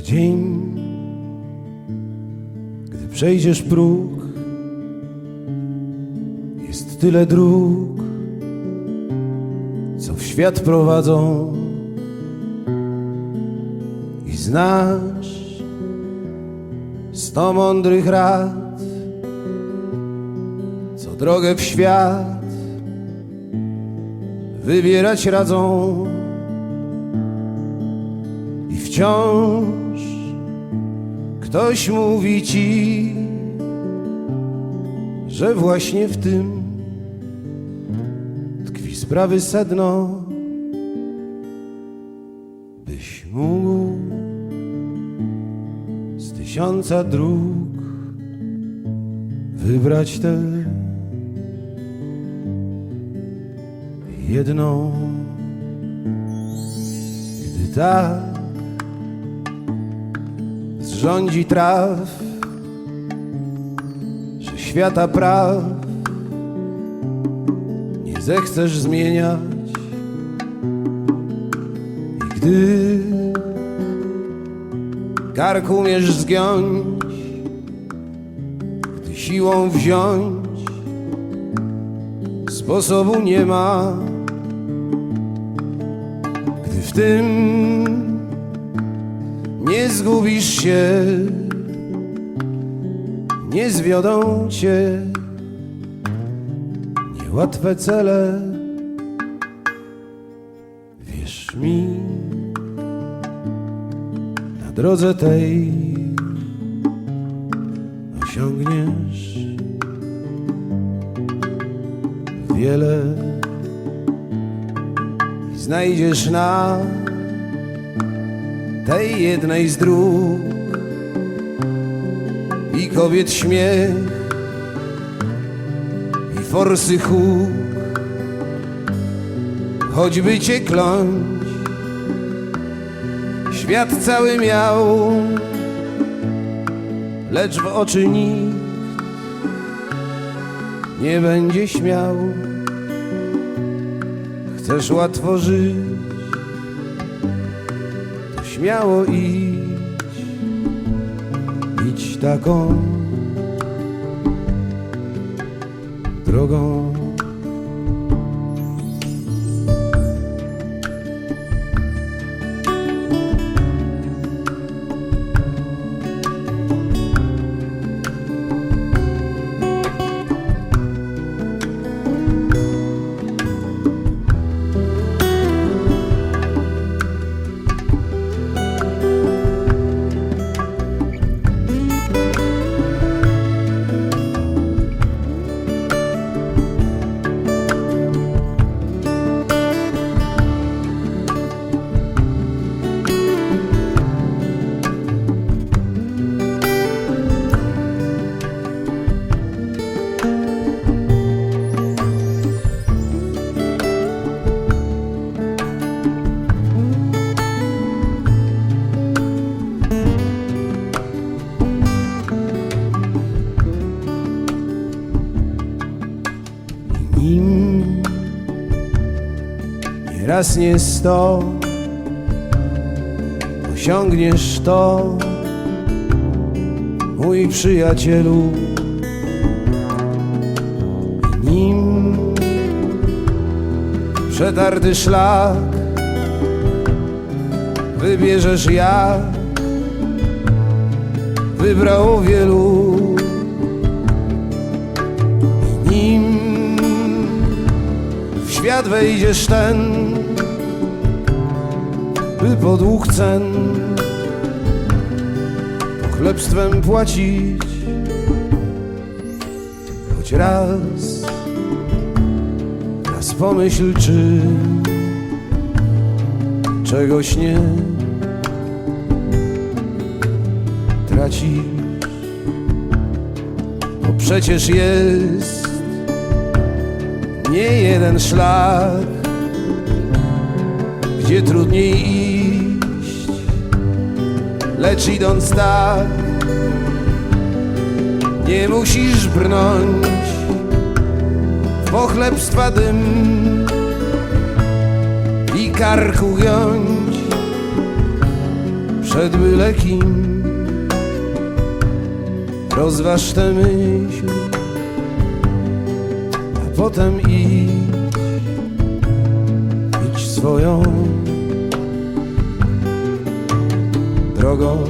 Dzień, gdy przejdziesz próg, jest tyle dróg, co w świat prowadzą. I znasz sto mądrych rad, co drogę w świat wybierać radzą wciąż ktoś mówi ci, że właśnie w tym tkwi sprawy sedno, byś mógł z tysiąca dróg wybrać tę jedną, gdy tak zrządzi traw, że świata praw nie zechcesz zmieniać. I gdy kark umiesz zgiąć, gdy siłą wziąć sposobu nie ma, gdy w tym nie zgubisz się, nie zwiodą cię. Niełatwe cele. Wierz mi, na drodze tej osiągniesz wiele i znajdziesz na tej jednej z dróg. I kobiet śmiech i forsy huk. Choćby cię kląć świat cały miał lecz w oczy nikt nie będzie śmiał. Chcesz łatwo żyć śmiało idź, idź taką drogą. Nim nie raz nie sto osiągniesz to mój przyjacielu. Nim przetarty szlak wybierzesz jak wybrało wielu świat wejdziesz ten, by podług cen pochlebstwem płacić. Choć raz, raz pomyśl, czy czegoś nie tracisz, bo przecież jest nie jeden szlak, gdzie trudniej iść, lecz idąc tak, nie musisz brnąć w pochlebstwa dym i karku giąć. przed byle kim. Rozważ tę myśl, potem idź, idź swoją drogą.